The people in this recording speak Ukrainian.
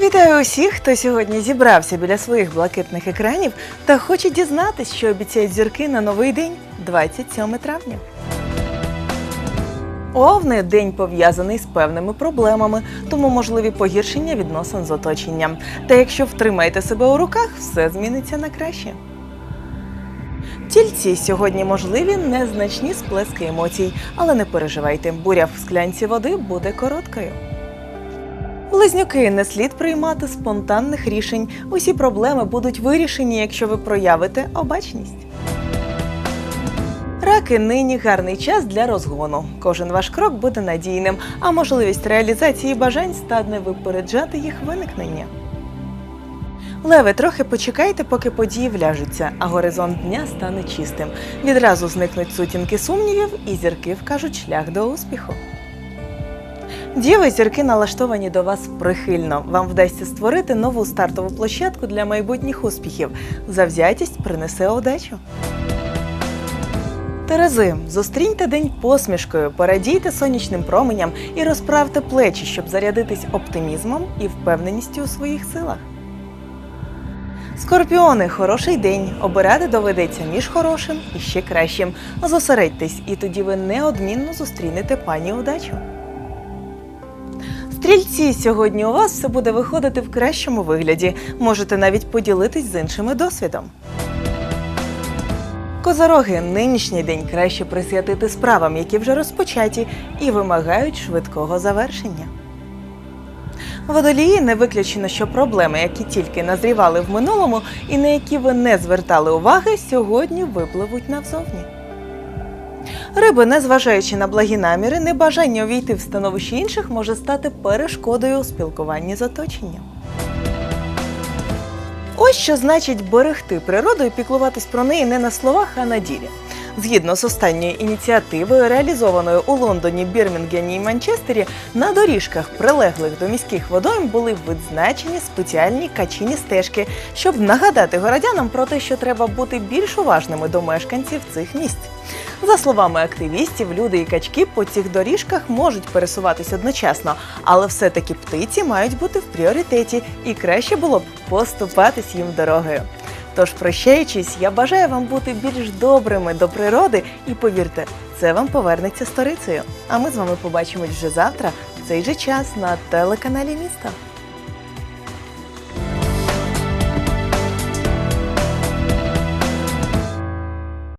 Вітаю усіх, хто сьогодні зібрався біля своїх блакитних екранів та хоче дізнатись, що обіцяють зірки на новий день 27 травня. Овни день пов'язаний з певними проблемами, тому можливі погіршення відносин з оточенням. Та якщо втримаєте себе у руках, все зміниться на краще. Тільці сьогодні можливі незначні сплески емоцій, але не переживайте, буря в склянці води буде короткою. Близнюки не слід приймати спонтанних рішень. Усі проблеми будуть вирішені, якщо ви проявите обачність. Раки нині гарний час для розгону. Кожен ваш крок буде надійним, а можливість реалізації бажань стане випереджати їх виникнення. Леви, трохи почекайте, поки події вляжуться, а горизонт дня стане чистим. Відразу зникнуть сутінки сумнівів, і зірки вкажуть шлях до успіху. Діви, зірки налаштовані до вас прихильно. Вам вдасться створити нову стартову площадку для майбутніх успіхів. Завзятість принесе удачу. Терези, зустріньте день посмішкою, порадійте сонячним променям і розправте плечі, щоб зарядитись оптимізмом і впевненістю у своїх силах. Скорпіони, хороший день. Обирати доведеться між хорошим і ще кращим. Зосередьтесь, і тоді ви неодмінно зустрінете пані удачу. Стрільці, сьогодні у вас все буде виходити в кращому вигляді. Можете навіть поділитись з іншими досвідом. Козороги, нинішній день краще присвятити справам, які вже розпочаті і вимагають швидкого завершення. Водолії не виключено, що проблеми, які тільки назрівали в минулому і на які ви не звертали уваги, сьогодні випливуть назовні. Риби, незважаючи на благі наміри, небажання увійти в становище інших може стати перешкодою у спілкуванні з оточенням. Ось що значить берегти природу і піклуватись про неї не на словах, а на ділі. Згідно з останньою ініціативою, реалізованою у Лондоні, Бірмінгені і Манчестері, на доріжках, прилеглих до міських водойм, були відзначені спеціальні качині стежки, щоб нагадати городянам про те, що треба бути більш уважними до мешканців цих місць. За словами активістів, люди і качки по цих доріжках можуть пересуватись одночасно, але все-таки птиці мають бути в пріоритеті, і краще було б поступатись їм дорогою. Тож, прощаючись, я бажаю вам бути більш добрими до природи і повірте, це вам повернеться сторицею. А ми з вами побачимось вже завтра в цей же час на телеканалі міста.